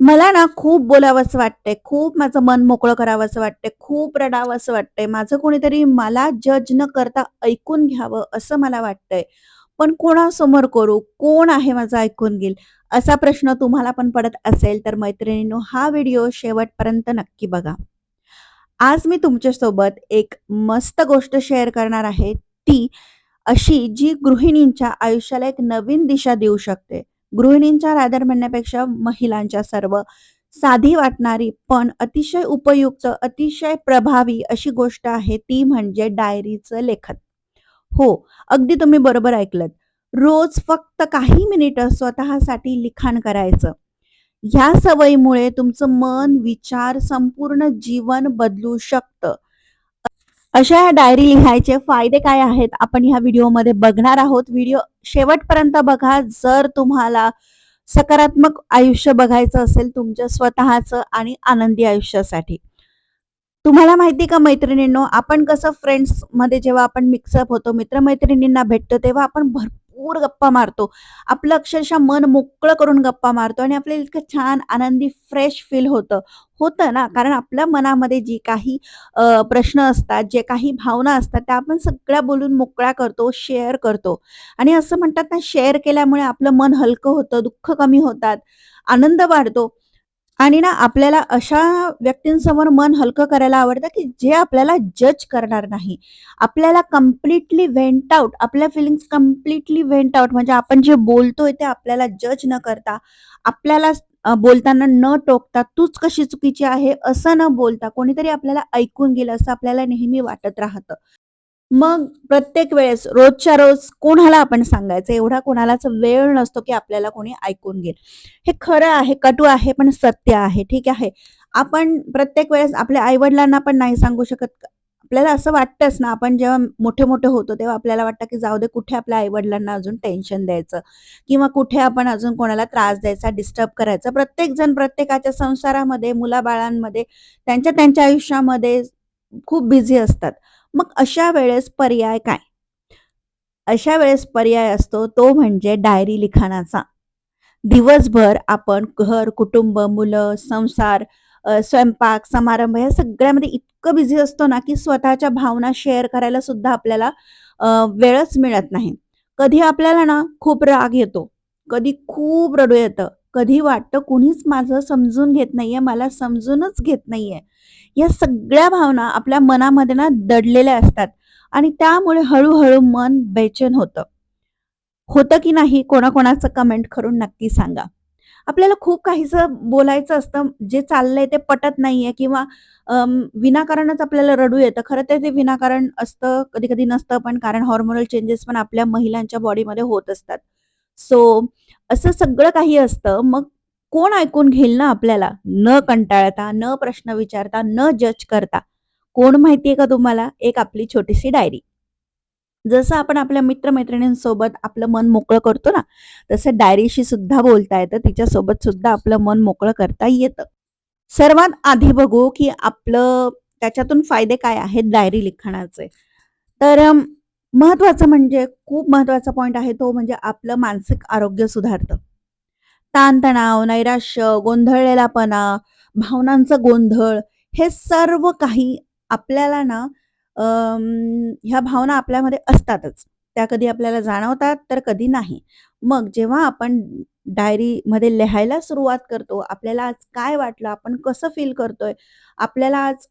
मला ना खूप बोलावंसं वाटतंय, खूप माझं मन मोकळं करावंसं वाटतंय, खूप रडावसं वाटतंय. माझं कोणीतरी मला जज न करता ऐकून घ्यावं असं मला वाटतंय. पण कोणासमोर करू? कोण आहे माझं ऐकून घेईल? असा प्रश्न तुम्हाला पण पडत असेल तर मैत्रिणींनो हा व्हिडिओ शेवटपर्यंत नक्की बघा. आज मी तुमच्यासोबत एक मस्त गोष्ट शेअर करणार आहे. ती अशी जी गृहिणींच्या आयुष्याला एक नवीन दिशा देऊ शकते. गृहिणींच्या रादर म्हणण्यापेक्षा महिलांच्या सर्व साधी वाटणारी पण अतिशय उपयुक्त, अतिशय प्रभावी अशी गोष्ट आहे ती म्हणजे डायरीचं लेखन. हो, अगदी तुम्ही बरोबर ऐकलं रोज फक्त काही मिनिटं स्वतःसाठी लिखाण करायचं. ह्या सवयीमुळे तुमचं मन, विचार, संपूर्ण जीवन बदलू शकतं. अशा ह्या डायरी लिहायचे फायदे काय आहेत आपण ह्या व्हिडिओमध्ये बघणार आहोत. व्हिडिओ शेवटपर्यंत बघा. जर तुम्हाला सकारात्मक आयुष्य बघायचं असेल तुमच्या स्वतःचं आणि आनंदी आयुष्यासाठी. तुम्हाला माहिती का मैत्रिणींनो, आपण कसं फ्रेंड्समध्ये जेव्हा आपण मिक्सअप होतो, मित्र-मैत्रिणींना भेटतो, तेव्हा आपण भरपूर गप्पा मारतो. आपलं अक्षरशः मन मोकळं करून गप्पा मारतो आणि आपल्याला इतकं छान, आनंदी, फ्रेश फील होतं. होतं ना, कारण आपल्या मनामध्ये जी काही प्रश्न असतात, जे काही भावना असतात, त्या आपण सगळ्या बोलून मोकळ्या करतो, शेअर करतो आणि असं म्हणतात ना, शेअर केल्यामुळे आपलं मन हलकं होतं, दुःख कमी होतात, आनंद वाढतो आणि ना आपल्याला अशा व्यक्तींसमोर मन हलकं करायला आवडतं, की जे आपल्याला जज करणार नाही. आपल्याला कंप्लीटली व्हेंट आउट आपल्या फिलिंग्स कंप्लीटली व्हेंट आउट म्हणजे आपण जे बोलतोय ते आपल्याला जज न करता, आपल्याला बोलताना न टोकता, "तूच कशी चुकीची आहे," असं न बोलता कोणीतरी आपल्याला ऐकून गेलं असं आपल्याला नेहमी वाटत राहतं. मग प्रत्येक वेळेस रोजच्या रोज कोणाला आपण सांगायचं? एवढा कोणालाच वेळ नसतो, की आपल्याला कोणी ऐकून घेईल. हे खरं आहे, कटू आहे, पण सत्य आहे. ठीक आहे. आपण प्रत्येक वेळेस आपल्या आईवडिलांना पण नाही सांगू शकत. आपल्याला असं वाटतंच ना, आपण जेव्हा मोठे-मोठे होतो, तेव्हा आपल्याला वाटतं, की जाऊ दे कुठे आपल्या आईवडिलांना अजून टेन्शन द्यायचं किंवा कुठे आपण अजून कोणाला त्रास द्यायचा, डिस्टर्ब करायचं. प्रत्येकजण प्रत्येकाच्या संसारामध्ये, मुलाबाळांमध्ये, त्यांच्या त्यांच्या आयुष्यामध्ये खूप बिझी असतात. मग अशा वेळेस पर्याय काय? अशा वेळेस पर्याय असतो तो म्हणजे डायरी लिखाणाचा. दिवसभर आपण घर, कुटुंब, मुलं, संसार, स्वयंपाक, समारंभ या सगळ्यामध्ये इतकं बिझी असतो ना, की स्वतःच्या भावना शेअर करायला सुद्धा आपल्याला वेळच मिळत नाही. कधी आपल्याला ना खूप राग येतो, कधी खूप रडू येतं, कधी वाटतं कुणीच माझं समजून घेत नाहीये, मला समजूनच घेत नाहीये. या सगळ्या भावना आपल्या मनामध्ये ना दडलेल्या असतात आणि त्यामुळे हळूहळू मन बेचैन होतं. होतं की नाही कोणाकोणाचं कमेंट करून नक्की सांगा. आपल्याला खूप काहीसं बोलायचं असतं, जे चाललंय ते पटत नाहीये किंवा विनाकारणच आपल्याला रडू येतं. खरं तर ते विनाकारण असतं, कधी-कधी नसतं पण कारण हॉर्मोनल चेंजेस पण आपल्या महिलांच्या बॉडीमध्ये होत असतात. सो असं सगळं काही असतं. मग कोण ऐकून घेईल ना आपल्याला? न कंटाळता, न प्रश्न विचारता, न जज करता. कोण माहिती का तुम्हाला? एक आपली छोटीशी डायरी. जसं आपण आपल्या मित्र-मैत्रिणींसोबत आपलं मन मोकळं करतो ना, तसं डायरीशी सुद्धा बोलता येतं. तिच्यासोबत सुद्धा आपलं मन मोकळं करता येतं. सर्वात आधी बघू, की आपलं त्याच्यातून फायदे काय आहेत डायरी लिखाणाचे. तर महत्वाचं महत्त्वाचं म्हणजे खूप महत्त्वाचा पॉइंट आहे तो म्हणजे आपलं मानसिक आरोग्य सुधारतं. ताणतणाव, नैराश्य, गोंधळलेलापणा, भावनांचा गोंधळ हे सर्व काही आपल्याला ना ह्या भावना आपल्यामध्ये असतातच. त्या कधी आपल्याला जाणवतात तर कधी नाही. मग जेव्हा आपण डायरीमध्ये लिहायला सुरुवात करतो, आपल्याला आज काय वाटलं, आपण कसं फील करतोय, आपल्याला आज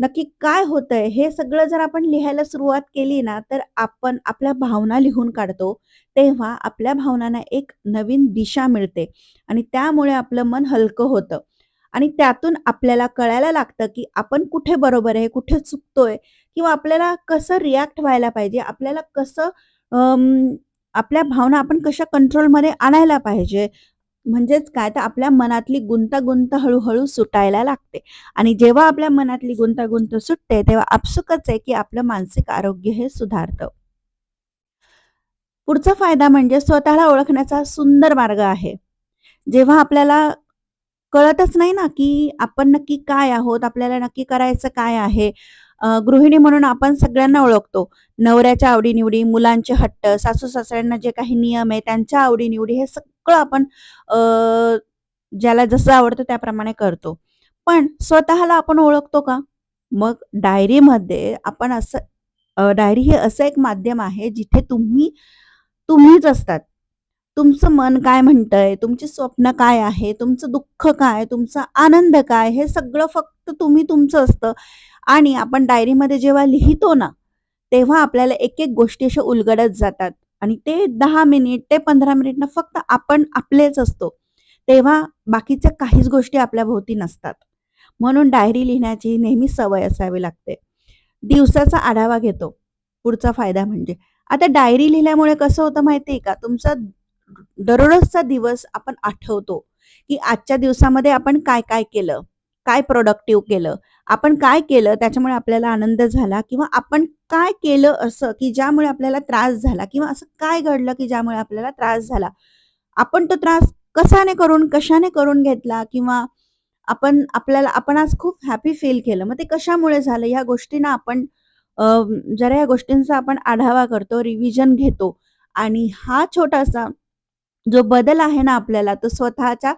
नक्की काय होतंय, हे सगळं जर आपण लिहायला सुरुवात केली ना, तर आपण आपल्या भावना लिहून काढतो. तेव्हा आपल्या भावनांना एक नवीन दिशा मिळते आणि त्यामुळे आपलं मन हलकं होतं आणि त्यातून आपल्याला कळायला लागतं, की आपण कुठे बरोबर आहे, कुठे चुकतोय किंवा आपल्याला कसं रिॲक्ट व्हायला पाहिजे, आपल्याला कसं आपल्या भावना आपण कशा कंट्रोलमध्ये आणायला पाहिजे. म्हणजेच काय, तर आपल्या मनातली गुंतागुंत हळूहळू सुटायला लागते आणि जेव्हा आपल्या मनातली गुंतागुंत सुटते, तेव्हा आपसुकच आहे, की आपलं मानसिक आरोग्य हे सुधारतं. पुढचा फायदा म्हणजे स्वतःला ओळखण्याचा सुंदर मार्ग आहे. जेव्हा आपल्याला कळतच नाही ना, की आपण नक्की काय आहोत? आपल्याला नक्की करायचं काय आहे? गृहिणी म्हणून आपण सगळ्यांना ओळखतो. नवऱ्याच्या आवडीनिवडी मुलांचे हट्ट, सासू-सासऱ्यांना जे काही नियम आहे, त्यांच्या आवडीनिवडी हे सगळं आपण ज्याला जसं आवडतं त्याप्रमाणे करतो. पण स्वतःला आपण ओळखतो का? मग डायरीमध्ये आपण असं डायरी हे असं एक माध्यम आहे जिथे तुम्ही तुम्हीच असतात. तुमचं मन काय म्हणतंय, तुमची स्वप्न काय आहे, तुमचं दुःख काय, तुमचा आनंद काय, हे सगळं फक्त तुम्ही तुमचं असतं आणि आपण डायरीमध्ये जेव्हा लिहितो ना, तेव्हा आपल्याला एक-एक गोष्टी अशा उलगडत जातात आणि ते दहा मिनिट ते 15 मिनिट फक्त आपण आपलेच असतो. तेव्हा बाकीच्या काहीच गोष्टी आपल्या भोवती नसतात. म्हणून डायरी लिहिण्याची नेहमी सवय असावी लागते. दिवसाचा आढावा घेतो. पुढचा फायदा म्हणजे आता डायरी लिहिल्यामुळे कसं होतं माहिती आहे का? तुमचा दररोजचा दिवस आपण आठवतो, की आजच्या दिवसामध्ये आपण काय-काय केलं, काय प्रोडक्टिव्ह केलं, आपण काय केलं त्याच्यामुळे आपल्याला आनंद झाला किंवा आपण काय केलं असं, की ज्यामुळे आपल्याला त्रास झाला किंवा असं काय घडलं, की ज्यामुळे आपल्याला त्रास झाला. आपण तो त्रास कशाने करून कशाने करून घेतला किंवा आपण आपल्याला आपण आज खूप हॅपी फील केलं. मग ते कशामुळे झालं ह्या गोष्टींना आपण जरा या गोष्टींचा आपण आढावा करतो, रिव्हिजन घेतो आणि हा छोटासा जो बदल आहे ना आपल्याला तो स्वतःच्या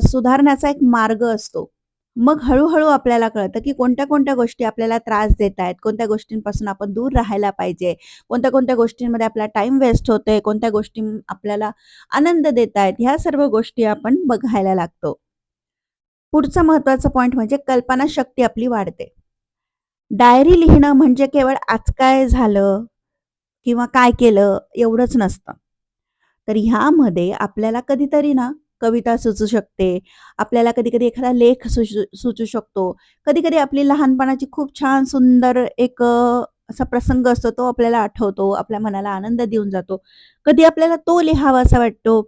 सुधारण्याचा एक मार्ग असतो. मग हळूहळू आपल्याला कळतं, की कोणत्या-कोणत्या गोष्टी आपल्याला त्रास देत आहेत, कोणत्या गोष्टींपासून आपण दूर राहायला पाहिजे, कोणत्या-कोणत्या गोष्टींमध्ये आपला टाइम वेस्ट होतोय, कोणत्या गोष्टी आपल्याला आनंद देत आहेत, ह्या सर्व गोष्टी आपण बघायला लागतो. पुढचा महत्त्वाचा पॉइंट म्हणजे कल्पनाशक्ती आपली वाढते. डायरी लिहिणं म्हणजे केवळ आज काय झालं किंवा काय केलं एवढंच नसतं. तर ह्यामध्ये आपल्याला कधीतरी ना कविता सुचू शकते. आपल्याला कधी-कधी एखादा लेख सुचू सुचू शकतो. कधी-कधी आपली लहानपणाची खूप छान सुंदर एक असा प्रसंग असतो तो आपल्याला आठवतो. आपल्या मनाला आनंद देऊन जातो. कधी आपल्याला तो लिहावा असा वाटतो.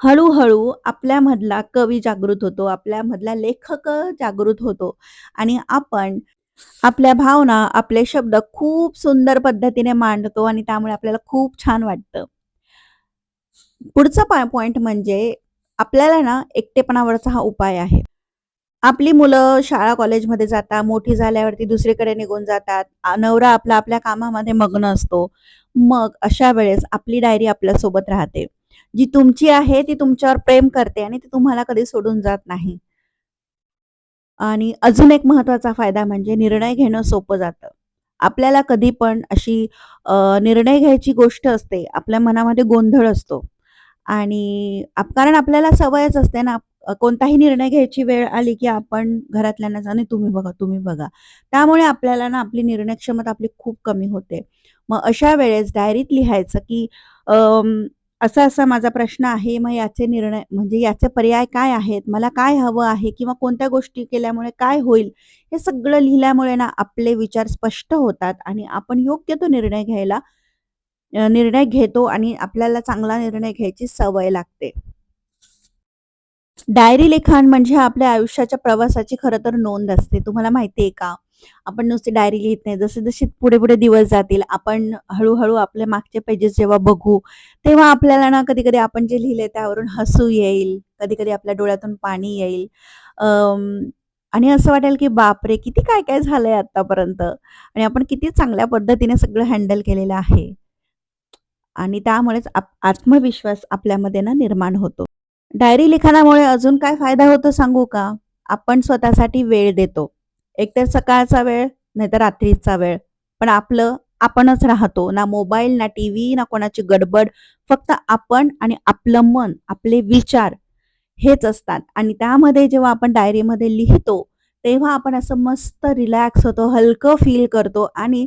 हळूहळू आपल्यामधला कवी जागृत होतो. आपल्यामधला लेखक जागृत होतो आणि आपण आपल्या भावना, आपले शब्द खूप सुंदर पद्धतीने मांडतो आणि त्यामुळे आपल्याला खूप छान वाटतं. पुढचा पॉ पॉइंट म्हणजे आपल्याला ना एकटेपणावरचा हा उपाय आहे. आपली मुलं शाळा कॉलेजमध्ये जातात, मोठी झाल्यावरती दुसरीकडे निघून जातात. नवरा आपला आपल्या कामामध्ये मग्न असतो. मग अशा वेळेस आपली डायरी आपल्यासोबत राहते. जी तुमची आहे ती तुमच्यावर प्रेम करते आणि ती तुम्हाला कधी सोडून जात नाही. आणि अजून एक महत्त्वाचा फायदा म्हणजे निर्णय घेणं सोपं जातं. आपल्याला कधी पण अशी निर्णय घ्यायची गोष्ट असते. आपल्या मनामध्ये गोंधळ असतो आणि कारण आपल्याला सवयच असते ना, कोणताही निर्णय घ्यायची वेळ आली, की आपण घरातल्यांना जाणे तुम्ही बघा, तुम्ही बघा." त्यामुळे आपल्याला ना आपली निर्णय क्षमता आपली खूप कमी होते. मग अशा वेळेस डायरीत लिहायचं, की असा-असा माझा प्रश्न आहे, मग याचे निर्णय म्हणजे याचे पर्याय काय आहेत? मला काय हवं आहे? किंवा कोणत्या गोष्टी केल्यामुळे काय होईल? हे सगळं लिहिल्यामुळे ना आपले विचार स्पष्ट होतात आणि आपण योग्य तो निर्णय घ्यायला निर्णय घेतो आणि आपल्याला चांगला निर्णय घ्यायची सवय लागते. डायरी लिखाण म्हणजे आपल्या आयुष्याच्या प्रवासाची खरं तर नोंद असते. तुम्हाला माहिती आहे का? आपण नुसती डायरी लिहित नाही. जसे-जसे पुढे-पुढे दिवस जातील, आपण हळूहळू आपले मागचे पेजेस जेव्हा बघू, तेव्हा आपल्याला ना कधी-कधी आपण जे लिहिले त्यावरून हसू येईल, कधी-कधी आपल्या डोळ्यातून पाणी येईल. आणि असं वाटेल की बापरे! किती काय-काय झालंय आतापर्यंत आणि आपण किती चांगल्या पद्धतीने सगळं हँडल केलेलं आहे. आणि त्यामुळेच आत्मविश्वास आपल्यामध्ये ना निर्माण होतो. डायरी लिखाणामुळे अजून काय फायदा होतो सांगू का? आपण स्वतःसाठी वेळ देतो. एकतर सकाळचा वेळ, नाहीतर रात्रीचा वेळ. पण आपलं आपणच राहतो. ना मोबाईल, ना टीव्ही, ना कोणाची गडबड. फक्त आपण आणि आपलं मन, आपले विचार हेच असतात आणि त्यामध्ये जेव्हा आपण डायरीमध्ये लिहितो, तेव्हा आपण असं मस्त रिलॅक्स होतो, हलकं फील करतो आणि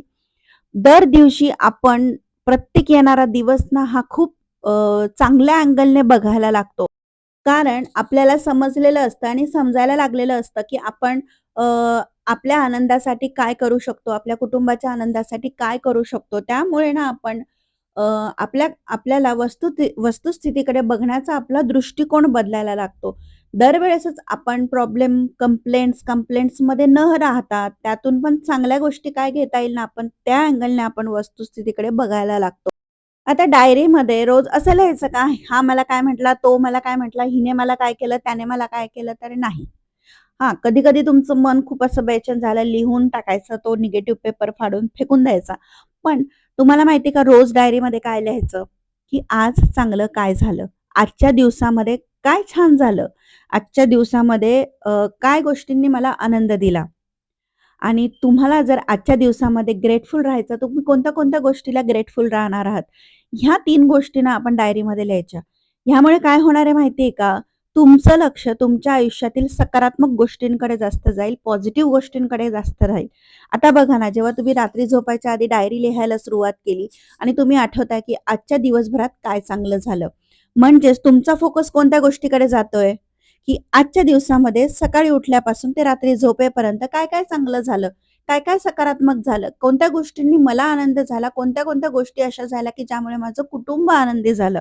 दर दिवशी आपण प्रत्येक येणारा दिवस ना हा खूप चांगल्या अँगलने बघायला लागतो. कारण आपल्याला समजलेलं असतं आणि समजायला लागलेलं असतं, की आपण आपल्या आनंदासाठी काय करू शकतो, आपल्या कुटुंबाच्या आनंदासाठी काय करू शकतो. त्यामुळे ना आपण आपल्या आपल्याला वस्तू वस्तुस्थितीकडे बघण्याचा आपला दृष्टिकोन बदलायला लागतो. दरवेळेसच आपण प्रॉब्लेम, कंप्लेंट्स, कंप्लेंट्समध्ये न राहता त्यातून पण चांगल्या गोष्टी काय घेता येईल ना, आपण त्या अँगलने आपण वस्तुस्थितीकडे बघायला लागतो. आता डायरीमध्ये रोज असं लिहायचं का, हा मला काय म्हटला, तो मला काय म्हटला, हिने मला काय केलं, त्याने मला काय केलं, तर नाही. हा कधी-कधी तुमचं मन खूप असं बेचैन झालं, लिहून टाकायचं, तो निगेटिव्ह पेपर फाडून फेकून द्यायचा. पण तुम्हाला माहिती का रोज डायरीमध्ये काय लिहायचं, की आज चांगलं काय झालं? आजच्या दिवसामध्ये काय छान झालं? आजच्या दिवसामध्ये काय गोष्टींनी मला आनंद दिला? आणि तुम्हाला जर आजच्या दिवसामध्ये ग्रेटफुल राहायचं, तुम्ही कोणत्या-कोणत्या गोष्टीला ग्रेटफुल राहणार आहात? ह्या तीन गोष्टींना आपण डायरीमध्ये लिहायच्या. ह्यामुळे काय होणार आहे माहिती आहे का? तुमचं लक्ष तुमच्या आयुष्यातील सकारात्मक गोष्टींकडे जास्त जाईल, पॉझिटिव्ह गोष्टींकडे जास्त राहील. आता बघा ना, जेव्हा तुम्ही रात्री झोपायच्या आधी डायरी लिहायला सुरुवात केली आणि तुम्ही आठवताय, की आजच्या दिवसभरात काय चांगलं झालं. म्हणजेच तुमचा फोकस कोणत्या गोष्टीकडे जातोय? की आजच्या दिवसामध्ये सकाळी उठल्यापासून ते रात्री झोपेपर्यंत काय-काय चांगलं झालं? काय-काय सकारात्मक झालं? कोणत्या गोष्टींनी मला आनंद झाला? कोणत्या-कोणत्या गोष्टी अशा झाल्या, की ज्यामुळे माझं कुटुंब आनंदी झालं?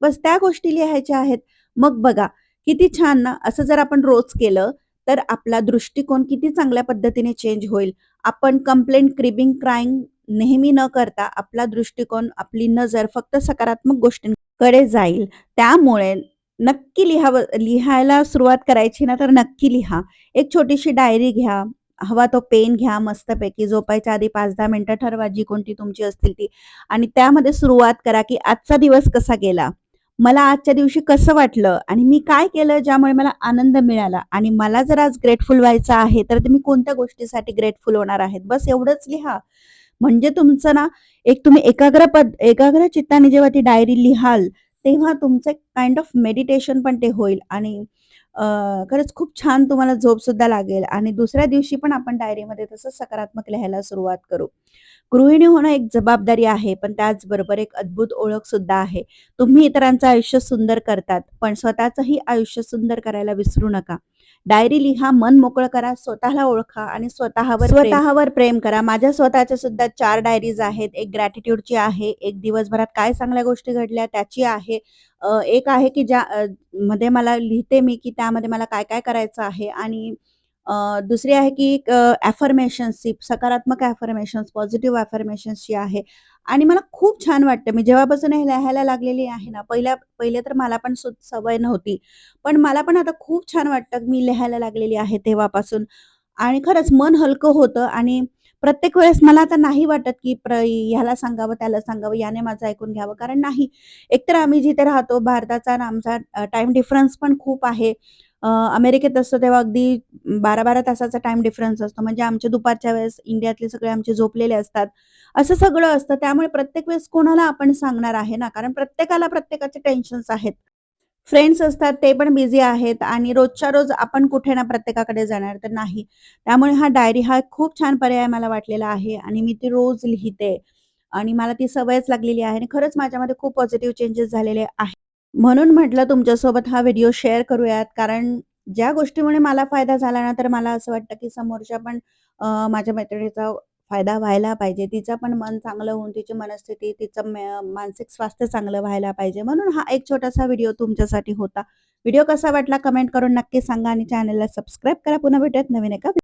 बस त्या गोष्टी लिहायच्या आहेत. मग बघा किती छान ना, असं जर आपण रोज केलं, तर आपला दृष्टिकोन किती चांगल्या पद्धतीने चेंज होईल. आपण कंप्लेंट, क्रिबिंग, क्राईंग नेहमी न करता आपला दृष्टिकोन, आपली नजर फक्त सकारात्मक गोष्टींकडे जाईल. त्यामुळे नक्की लिहावं लिहायला सुरुवात करायची ना, तर नक्की लिहा. एक छोटीशी डायरी घ्या, हवा तो पेन घ्या मस्तपैकी. झोपायच्या आधी 5-10 मिनिटं ठरवा, जी कोणती तुमची असतील ती आणि त्यामध्ये सुरुवात करा, की आजचा दिवस कसा गेला? मला आजच्या दिवशी कसं वाटलं? आणि मी काय केलं ज्यामुळे मला आनंद मिळाला? आणि मला जर आज ग्रेटफुल व्हायचं आहे, तर तुम्ही कोणत्या गोष्टीसाठी ग्रेटफुल होणार आहेत? बस एवढंच लिहा. म्हणजे तुमचं ना, एक तुम्ही एकाग्र पद एकाग्र चित्ताने जेव्हा ती डायरी लिहाल, तेव्हा तुमचं काइंड ऑफ मेडिटेशन पण ते होईल आणि खरंच खूप छान तुम्हाला झोप सुद्धा लागेल आणि दुसऱ्या दिवशी पण आपण डायरीमध्ये तसं सकारात्मक लिहायला सुरुवात करू. गृहिणी होणं एक जबाबदारी आहे, पण त्याचबरोबर एक अद्भुत ओळख सुद्धा आहे. तुम्ही इतरांचं आयुष्य सुंदर करतात, पण स्वतःचंही आयुष्य सुंदर करायला विसरू नका. डायरी लिहा, मन मोकळं करा, स्वतःला ओळखा आणि स्वतःवर स्वतःवर प्रेम करा. माझ्या स्वतःच्या सुद्धा चार डायरीज आहेत. एक ग्रॅटिट्यूडची आहे, एक दिवसभरात काय चांगल्या गोष्टी घडल्या त्याची आहे. एक आहे की ज्या मध्ये मला लिहिते मी, की त्यामध्ये मला काय-काय करायचं आहे आणि दुसरी आहे की एक सकारात्मक ॲफर्मेशन्स पॉझिटिव्ह ॲफर्मेशन्सची आहे आणि मला खूप छान वाटतं. मी जेव्हापासून हे लिहायला लागलेली आहे ना, पहिल्या पहिले तर मला पण सु सवय नव्हती. पण मला पण आता खूप छान वाटतं, मी लिहायला लागलेली आहे तेव्हापासून आणि खरंच मन हलकं होतं आणि प्रत्येक वेळेस मला आता नाही वाटत, की प्र ह्याला सांगावं, त्याला सांगावं, याने माझं ऐकून घ्यावं. कारण नाही, एकतर आम्ही जिथे राहतो भारताचा आणि आमचा टाइम डिफरन्स पण खूप आहे. अमेरिकेत असतो तेव्हा अगदी 12-12 तासाचा टाइम डिफरन्स असतो. म्हणजे आमच्या दुपारच्या वेळेस इंडियातले सगळे आमचे झोपलेले असतात. असं सगळं असतं. त्यामुळे प्रत्येक वेळेस कोणाला आपण सांगणार आहे ना, कारण प्रत्येकाला प्रत्येकाचे टेन्शन्स आहेत. फ्रेंड्स असतात ते पण बिझी आहेत आणि रोजच्या रोज आपण कुठे ना प्रत्येकाकडे जाणार तर नाही. त्यामुळे हा डायरी हा खूप छान पर्याय मला वाटलेला आहे आणि मी ती रोज लिहिते आणि मला ती सवयच लागलेली आहे आणि खरंच माझ्यामध्ये खूप पॉझिटिव्ह चेंजेस झालेले आहेत. म्हणून म्हटलं तुमच्यासोबत हा व्हिडिओ शेअर करूयात कारण ज्या गोष्टीमुळे मला फायदा झाला ना, तर मला असं वाटतं की समोरच्या पण माझ्या मैत्रिणीचा फायदा व्हायला पाहिजे. तिचं पण मन चांगलं होऊन तिची मनस्थिती, तिचं मानसिक स्वास्थ्य चांगलं व्हायला पाहिजे. म्हणून हा एक छोटासा व्हिडिओ तुमच्यासाठी होता. व्हिडिओ कसा वाटला कमेंट करून नक्की सांगा आणि चॅनलला सबस्क्राईब करा. पुन्हा भेटत नवीन एका